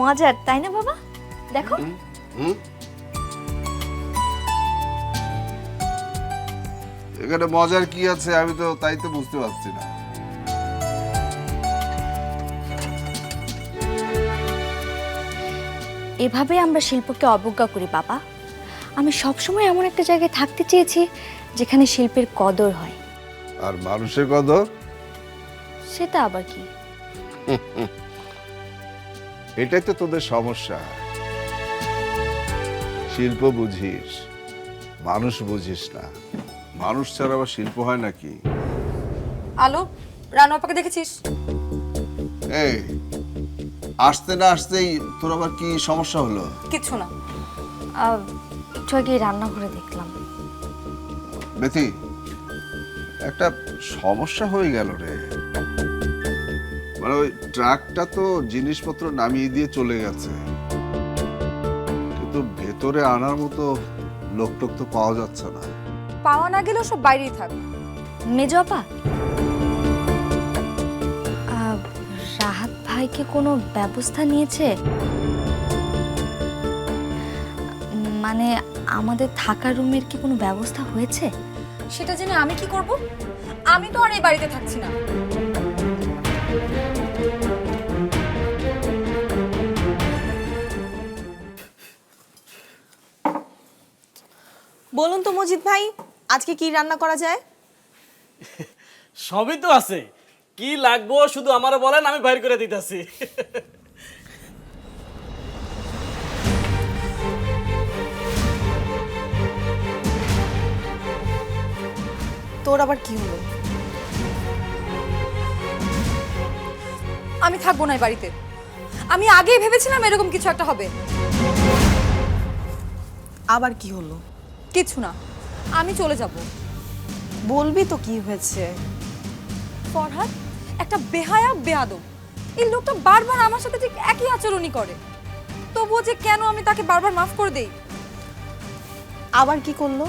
মজার তাই না বাবা? দেখো। এখানে মজার কি আছে আমি তো তাই তো বুঝতে পারছি না। এভাবে আমরা শিল্পকে অবজ্ঞা করি বাবা। আমি সবসময় এমন একটা জায়গায় থাকতে চেয়েছি যেখানে শিল্পের কদর হয়। আর মানুষের কদর? সেটা আবার কি? এটাই তো তোদের সমস্যা। শিল্প বুঝিস মানুষ বুঝিস না। মানুষ ছাড়া আবার শিল্প হয় নাকি? আলো রানু আপাকে দেখেছিস? এই আসতে না আসতেই তোর আবার কি সমস্যা হলো? কিচ্ছু না। একটু আগে রান্নাঘরে দেখলাম। বেথি একটা সমস্যা হয়ে গেল রে। মানে ওই ট্রাকটা তো জিনিসপত্র নামিয়ে দিয়ে চলে গেছে। কিন্তু ভেতরে আনার মতো লোক টোক তো পাওয়া যাচ্ছে না। পাওয়া না গেলেও সব বাইরেই থাক। মেজো আপা? আহ, রাহাত ভাইকে কোনো ব্যবস্থা নিয়েছে? মানে আমাদের থাকার রুমের কি কোনো ব্যবস্থা হয়েছে? সেটা জেনে আমি কি করব? আমি তো আর এই বাড়িতে থাকছি না। বলুন তো মজিদ ভাই আজকে কি রান্না করা যায়? সবই তো আছে। কি লাগবো শুধু আমারও বলেন আমি বাইর করে দিতেছি। তোর আবার কি হলো? আমি থাকব না এই বাড়িতে। আমি আগেই ভেবেছিলাম এরকম কিছু একটা হবে। আবার কি হলো? কিছু না। আমি চলে যাব। বলবি তো কি হয়েছে? ফরহাদ একটা বেহায়া বেয়াদব। এই লোকটা বারবার আমার সাথে ঠিক একই আচরণই করে। তবুও যে কেন আমি তাকে বারবার মাফ করে দেই? আবার কি করল?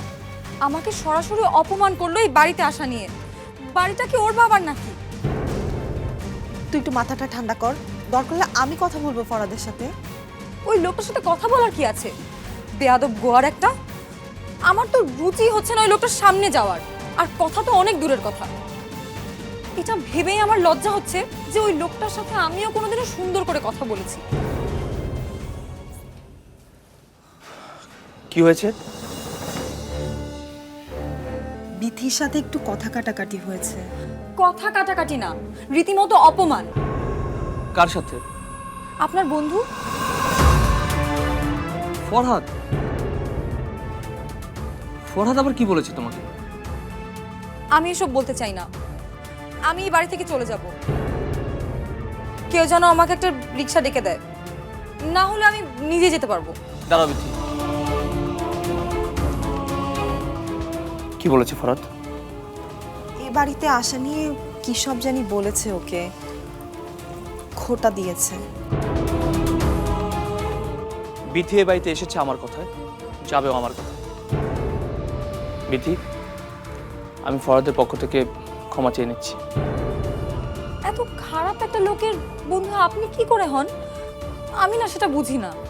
আমাকে সরাসরি অপমান করল এই বাড়িতে আসা নিয়ে। বাড়িটা কি ওর বাবার নাকি? তুই একটু মাথাটা ঠান্ডা কর। দরকার হলে আমি কথা বলব ফরাদের সাথে। ওই লোকটার সাথে কথা বলার কি আছে? বেয়াদব গোয়ার একটা আমার তো রুচি হচ্ছে না ওই লোকটার সামনে যাওয়ার। আর কথা তো অনেক দূরের কথা। এটা ভেবেই আমার লজ্জা হচ্ছে যে ওই লোকটার সাথে আমিও কোনোদিনও সুন্দর করে কথা বলেছি। কি হয়েছে? বিথির সাথে একটু কথা কাটাকাটি হয়েছে। কথা কাটাকাটি না রীতিমতো অপমান। কার সাথে? আপনার বন্ধু? ফরহাদ। ফরহাদ আবার কি বলেছে তোমাকে? আমি এসব বলতে চাই না। আমি এই বাড়ি থেকে চলে যাব। কেউ যেন আমাকে একটা রিক্সা ডেকে দেয়। না হলে আমি নিজে যেতে পারব। দাঁড়াও বিথি। কি বলেছে ফরহাদ? এ বাড়িতে আসা নিয়ে কি সব জানি বলেছে ওকে। খোটা দিয়েছে। বিথি এ বাড়িতে এসেছে আমার কথায় যাবেও আমার কথা বিথি আমি ফরাদের পক্ষ থেকে ক্ষমা চেয়ে নিচ্ছি। এত খারাপ একটা লোকের বন্ধু আপনি কি করে হন? আমি না সেটা বুঝি না।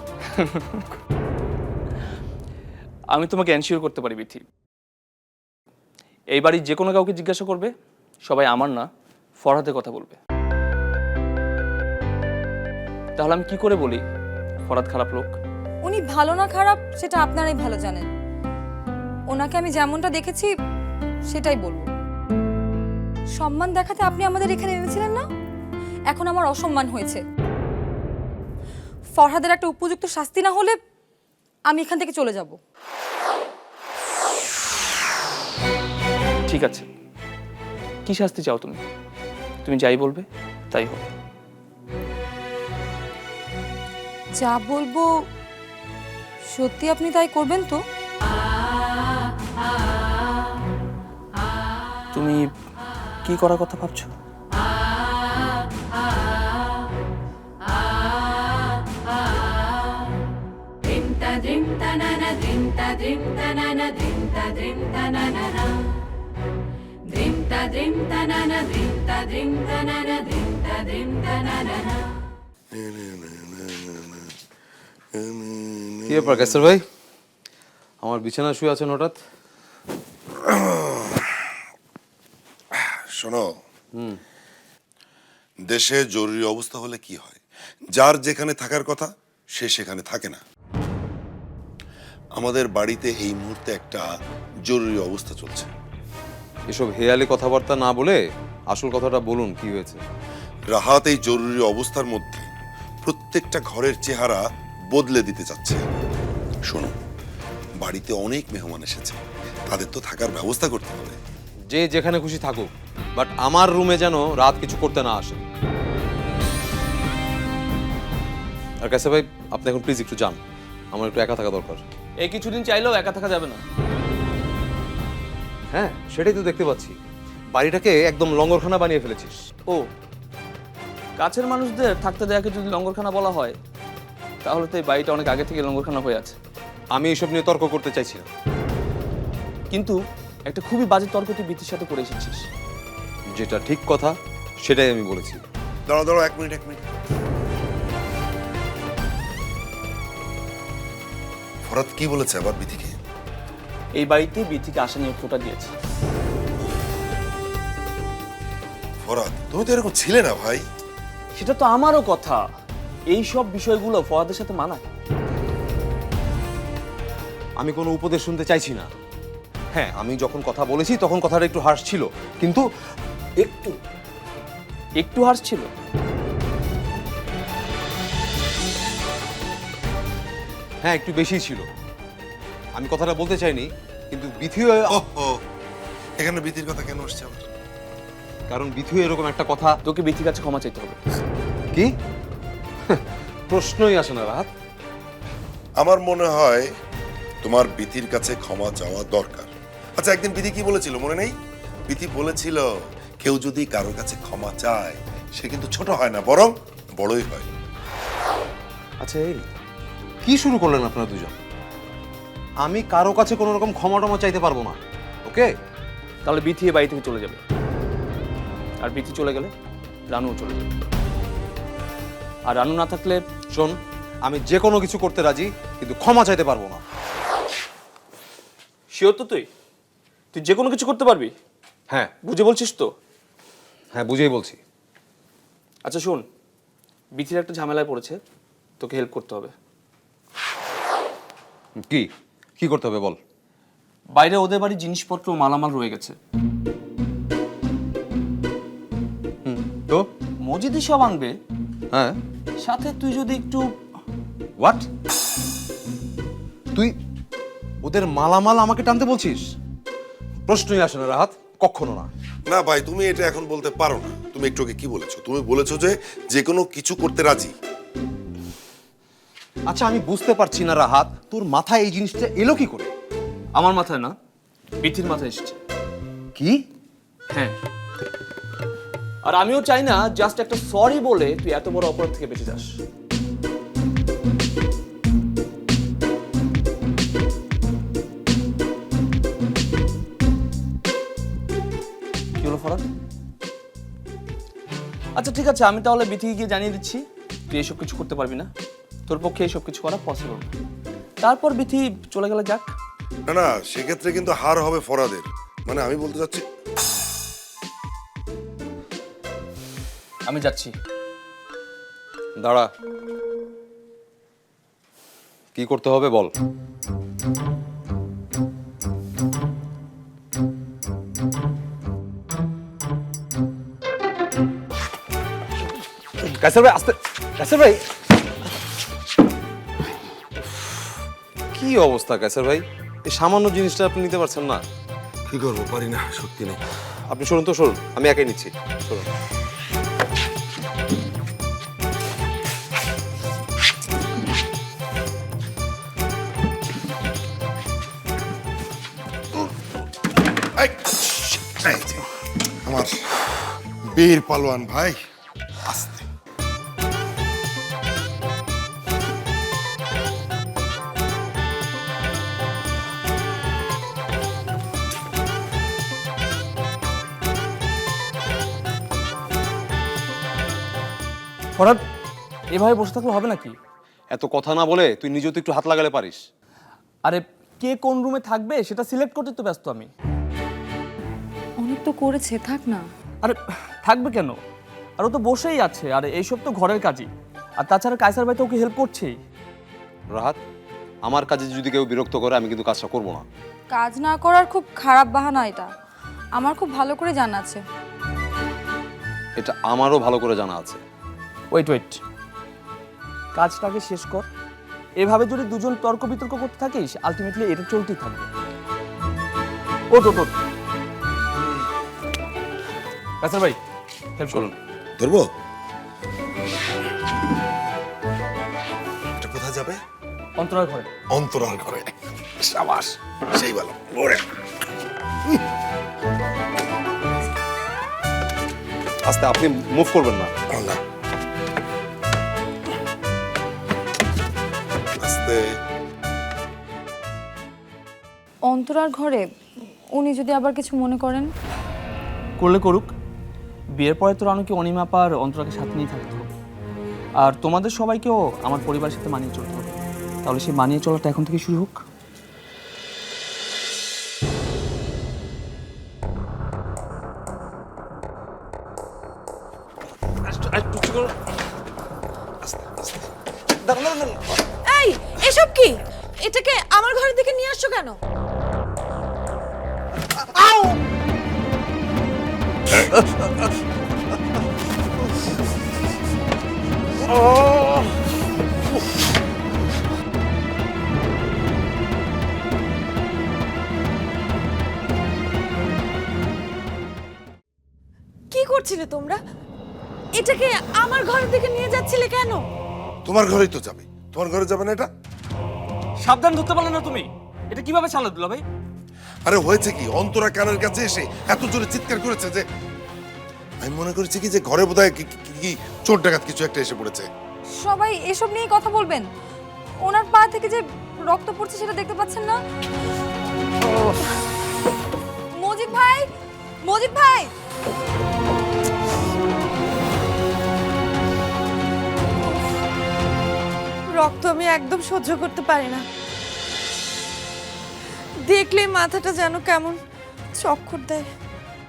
আমি তোমাকে এনশিওর করতে পারি বিথি এই বাড়ির যে কোনো কাউকে জিজ্ঞাসা করবে সবাই আমার না ফরহাদের কথা বলবে। তাহলে আমি কি করে বলি ফরহাদ খারাপ লোক? উনি ভালো না খারাপ সেটা আপনারাই ভালো জানেন। ওনাকে আমি যেমনটা দেখেছি সেটাই বলব। সম্মান দেখাতে আপনি আমাদের এখানে এনেছিলেন না? এখন আমার অসম্মান হয়েছে। ফরহাদের একটা উপযুক্ত শাস্তি না হলে আমি এখান থেকে চলে যাব। ঠিক আছে। কি শাস্তি চাও তুমি? তুমি যাই বলবে তাই হবে যা বলব সত্যি আপনি তাই করবেন তো? তুমি কি করার কথা ভাবছ? কি ব্যাপার কেশর ভাই? আমার বিছানা শুয়ে আছেন হঠাৎ? শোনো। দেশে জরুরি অবস্থা হলে কি হয়? যার যেখানে থাকার কথা সে সেখানে থাকে না। আমাদের বাড়িতে এই মুহূর্তে একটা জরুরি অবস্থা চলছে। এসব হেয়ালি কথাবার্তা না বলে আসল কথাটা বলুন কি হয়েছে? রাহাত এই জরুরি অবস্থার মধ্যে প্রত্যেকটা ঘরের চেহারা বদলে দিতে চাচ্ছে। শোনো বাড়িতে অনেক মেহমান এসেছে। তাদের তো থাকার ব্যবস্থা করতে হবে। যে যেখানে খুশি থাকুক। বাট আমার রুমে যেন রাত কিছু করতে না আসে। আর ক্যাসার ভাই আপনি এখন প্লিজ একটু যান। আমার একটু একা থাকা দরকার। এই কিছুদিন চাইলেও একা থাকা যাবে না। হ্যাঁ সেটাই তো দেখতে পাচ্ছি। বাড়িটাকে একদম লঙ্গরখানা বানিয়ে ফেলেছিস। ও কাছের মানুষদের থাকতে দেয়াকে যদি লঙ্গরখানা বলা হয় তাহলে তো এই বাড়িটা অনেক আগে থেকে লঙ্গরখানা হয়ে আছে। আমি এইসব নিয়ে তর্ক করতে চাইছি না কিন্তু একটা খুবই বাজে তর্ক তুই বিতির সাথে করে এসেছিস। যেটা ঠিক কথা সেটাই আমি বলেছি। দাঁড়াও দাঁড়াও এক মিনিট এক মিনিট। ফরাত কি বলেছে আবার বিধিকে এই বাড়িতে বিথিকে আসা নিয়ে ফোটা দিয়েছে। ফরাত তুমি তো এরকম ছিলে না ভাই। সেটা তো আমারও কথা। এই সব বিষয়গুলো ফওয়াদের সাথে মানায়। আমি কোনো উপদেশ শুনতে চাইছি না। হ্যাঁ আমি যখন কথা বলেছি তখন কথাটা একটু হার্শ ছিল। কিন্তু একটু। একটু হার্স ছিল। হ্যাঁ একটু বেশি ছিল। আমি কথাটা বলতে চাইনি কিন্তু বিথিও ওহো এখানে বিধির কথা কেন আসছে আবার? কারণ বিথিও এরকম একটা কথা তোকে বিথির কাছে ক্ষমা চাইতে হবে। কি? প্রশ্নই আসে না রাত আমার মনে হয় তোমার বিধির কাছে ক্ষমা চাওয়া দরকার। আচ্ছা একদিন বিধি কি বলেছিল? মনে নেই? বিধি বলেছিল কেউ যদি কারোর কাছে ক্ষমা চায় সে কিন্তু ছোট হয় না বরং বড়ই হয়। আচ্ছা এই কি শুরু করলেন আপনারা দুজন? আমি কারও কাছে কোনো রকম ক্ষমা টমা চাইতে পারব না ওকে? তাহলে বিথি এই বাড়ি থেকে চলে যাবে। আর বিথি চলে গেলে রানুও চলে যাবে। আর রানু না থাকলে শোন আমি যে কোনো কিছু করতে রাজি কিন্তু ক্ষমা চাইতে পারব না। শিওর তো তুই? তুই যে কোনো কিছু করতে পারবি? হ্যাঁ। বুঝে বলছিস তো? হ্যাঁ বুঝেই বলছি। আচ্ছা শোন বিথির একটা ঝামেলায় পড়েছে তোকে হেল্প করতে হবে। কি? কি করতে হবে বল। বাইরে ওদের বাড়ির জিনিসপত্র মালামাল রয়ে গেছে। তো? মজিদি সব আনবে। হ্যাঁ। সাথে তুই যদি একটু হোয়াট তুই ওদের মালামাল আমাকে টানতে বলছিস? প্রশ্নই আসে না রাহাত কখনো না। না ভাই তুমি এটা এখন বলতে পারো না। তুমি একটু আগে কি বলেছ? তুমি বলেছ যে যে কোনো কিছু করতে রাজি। আচ্ছা আমি বুঝতে পারছি না রাহাত তোর মাথায় এই জিনিসটা এলো কি করে? আমার মাথায় না বিথির মাথায় এসেছে। কি? হ্যাঁ। আর আমিও চাই না জাস্ট একটা সরি বলে তুই এত বড় অপরাধ থেকে বেঁচে যাস। ঠিক আছে আমি তাহলে বিথিকে গিয়ে জানিয়ে দিচ্ছি। তুই এসব কিছু করতে পারবি না। তোর পক্ষে এসব কিছু করা পসিবল তারপর বিথি চলে গেলে যাক। না না সেক্ষেত্রে কিন্তু হার হবে ফরাদের। মানে আমি বলতে চাচ্ছি আমি যাচ্ছি। দাঁড়া। কি করতে হবে বল। কাসর ভাই আস্তে কাসর ভাই। কি অবস্থা কাসর ভাই? এই সামান্য জিনিসটা আপনি নিতে পারছেন না। কি করব পারি না সত্যি নেই। আপনি সরুন তো সরুন। আমি একাই নিচ্ছি সরুন। যে, আমার বীর পালোয়ান ভাই। ফরাদ এভাবে বসে থাকলে হবে নাকি? এত কথা না বলে তুই নিজেও তো একটু হাত লাগালে পারিস। আরে কে কোন রুমে থাকবে সেটা সিলেক্ট করতে তো ব্যস্ত আমি। অনেক তো করেছে থাক না। আরে থাকবে কেন? আর ও তো বসেই আছে আর এইসব তো ঘরের কাজই। আর তাছাড়া কায়সার ভাই তো ওকে হেল্প করছেই। রাহাত আমার কাজে যদি কেউ বিরক্ত করে আমি কিন্তু কাজটা করব না। কাজ না করার খুব খারাপ বাহানা এটা। আমার খুব ভালো করে জানা আছে। এটা আমারও ভালো করে জানা আছে। ওয়েট ওয়েট কাজটাকে শেষ কর। এভাবে যদি দুজন তর্ক বিতর্ক করতে থাকিস আলটিমেটলি এটা চলতেই থাকবে। ওট ওট ওট কায়সার ভাই হেল্প করুন। ধরবো? এটা কোথায় যাবে? অন্তরাল ঘরে। অন্তরাল ঘরে। সাবাস সেই ভালো। ওরে। আস্তে আপনি মুভ করবেন না। অন্তরার ঘরে উনি যদি আবার কিছু মনে করেন? করলে করুক। বিয়ের পরে তো রানুকে অনিমা পার অন্তরাকে সাথে নিয়ে থাকতে হবে। আর তোমাদের সবাইকেও আমার পরিবারের সাথে মানিয়ে চলতে হবে। তাহলে সেই মানিয়ে চলাটা এখন থেকে শুরু হোক। এই এসব কি? এটাকে আমার ঘরের দিকে নিয়ে আসছো কেন? কি করছিলে তোমরা? এটাকে আমার ঘরের দিকে নিয়ে যাচ্ছিলে কেন? তোমার ঘরেই তো যাবে। তোমার ঘরে যাবে না এটা? সাবধান ধরতে পারলে না তুমি। এটা কীভাবে চালা দিল ভাই? আরে হয়েছে কি? অন্তরা কানের কাছে এসে এত জোরে চিৎকার করেছে যে আমি মনে করেছি কি যে ঘরে বোধহয় কি কি- কি চোর ডাকাত কিছু একটা এসে পড়েছে। সবাই এসব নিয়ে কথা বলবেন? ওনার পা থেকে যে রক্ত পড়ছে সেটা দেখতে পাচ্ছেন না? মজিদ ভাই! মজিদ ভাই! রক্ত আমি একদম সহ্য করতে পারি না। দেখলে মাথাটা যেন কেমন চক্কর দেয়।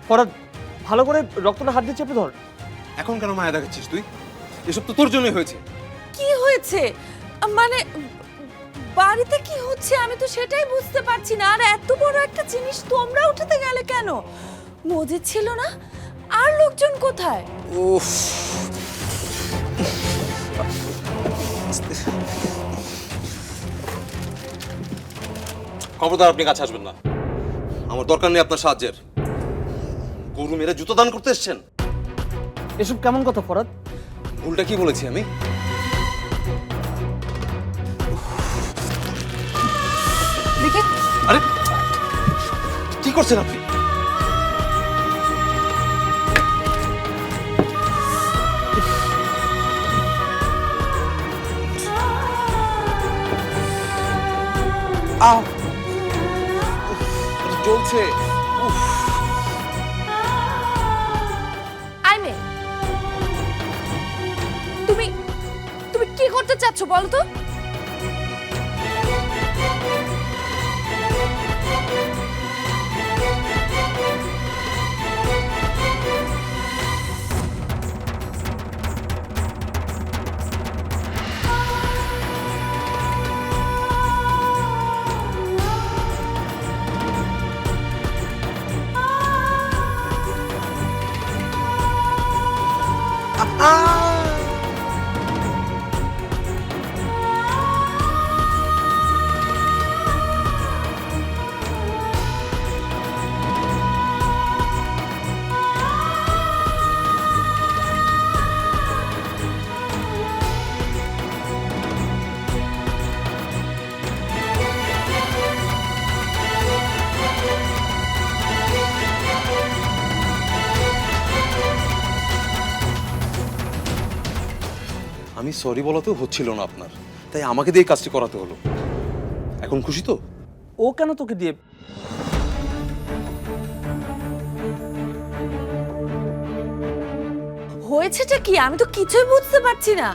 ফরাদ ভালো করে রক্তটা হাত দিয়ে চেপে ধর। এখন কেন মায়া দেখাচ্ছিস তুই? এসব তো তোর জন্যই হয়েছে। কি হয়েছে? মানে বাড়িতে কি হচ্ছে আমি তো সেটাই বুঝতে পারছি না। আর এত বড় একটা জিনিস তোমরা উঠাতে গেলে কেন? মজিদ ছিল না? আর লোকজন কোথায়? উফ। খবরদার আপনি কাছে আসবেন না। আমার দরকার নেই আপনার সাহায্যের। গরু মেরে জুতো দান করতে এসছেন? এসব কেমন কথা ফরাদ? ভুলটা কি বলেছি আমি? দেখি। আরে কি করছেন আপনি? আহ। জ্বলছে তুমি তুমি কি করতে চাচ্ছ বলতো সরি বলাতেও হচ্ছিল না আপনার। তাই আমাকে দিয়ে কাজটি করাতে হলো। এখন খুশি তো? ও কেন তোকে দিয়ে হয়েছেটা কি? আমি তো কিছুই বুঝতে পারছি না।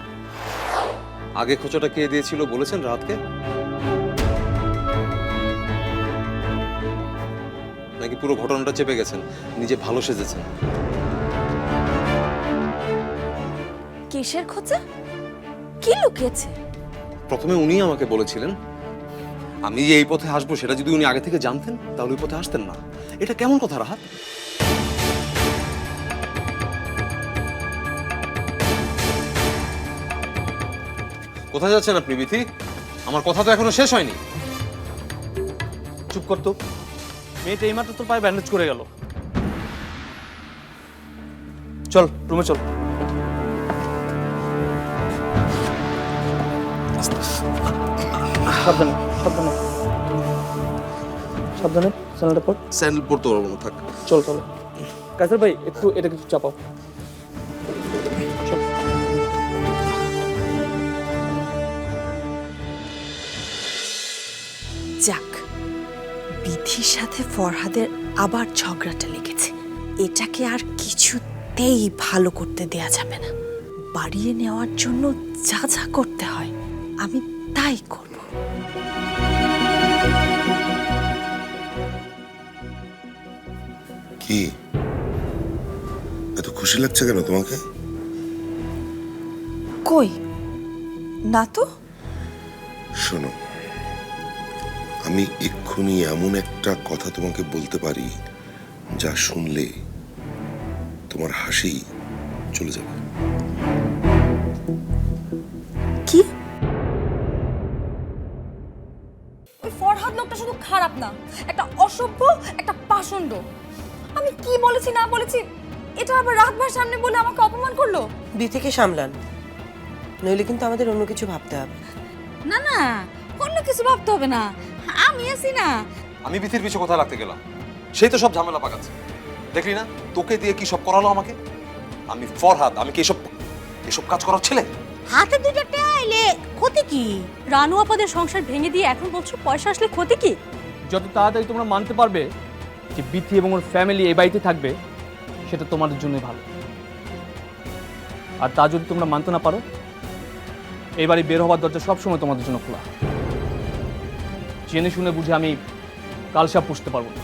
আগে খোঁচাটা কে দিয়েছিল বলেছেন রাতকে নাকি পুরো ঘটনাটা চেপে গেছেন? নিজে ভালো সেজেছেন। কিসের খোঁজা কি লুকিয়েছে? প্রথমে উনি আমাকে বলেছিলেন আমি যে এই পথে আসব সেটা যদি উনি আগে থেকে জানতেন তাহলে ওই পথে আসতেন না। এটা কেমন কথা রাহাত? কোথায় যাচ্ছেন আপনি বিথি? আমার কথা তো এখনও শেষ হয়নি। চুপ কর তো। মেয়েটা এইমাত্র তোর পায়ে ব্যান্ডেজ করে গেল। চল রুমে চল। সাবধানে সাবধানে। সাবধানে স্যান্ডেলটা পর স্যান্ডেল পরতে পারব না থাক। চল চলো কাসার ভাই একটু এটা কিছু চাপাও। যাক বিধির সাথে ফরহাদের আবার ঝগড়াটা লেগেছে। এটাকে আর কিছুতেই ভালো করতে দেয়া যাবে না। বাড়িয়ে নেওয়ার জন্য যা যা করতে হয় আমি তাই করব। কি? এত খুশি লাগছে কেন তোমাকে? কই? না তো? শোনো আমি এক্ষুনি এমন একটা কথা তোমাকে বলতে পারি যা শুনলে তোমার হাসি চলে যাবে। কি? ওই ফরহাদ লোকটা শুধু খারাপ না একটা অসভ্য একটা পাষণ্ড। আমি কি বলেছি না বলেছি এটা আবার রাতবার সামনে বলে আমাকে অপমান করল? বিথিকে সামলান। নইলে কিন্তু আমাদের অন্য কিছু ভাবতে হবে। না না অন্য কিছু ভাবতে হবে না। আমি আছি না। আমি বিথির পিছু কোথায় লাগতে গেলাম? সেই তো সব ঝামেলা পাকাচ্ছে। দেখলি না? তোকে দিয়ে কি সব করালো আমাকে? আমি ফরহাদ আমি কি এসব এসব কাজ করার ছেলে? হাতে দুটো টাইলে ক্ষতি কি? রানু আপাদের সংসার ভেঙে দিয়ে এখন বলছো পয়সা আসলে ক্ষতি কি? যত তাড়াতাড়ি তোমরা মানতে পারবে যে বিথি এবং ওর ফ্যামিলি এই বাড়িতে থাকবে, সেটা তোমাদের জন্যই ভালো। আর তা যদি তোমরা মানতে না পারো, এই বাড়ি বের হওয়ার দরজা সবসময় তোমাদের জন্য খোলা। জেনে শুনে বুঝে আমি কালসাপ পুষতে পারব না।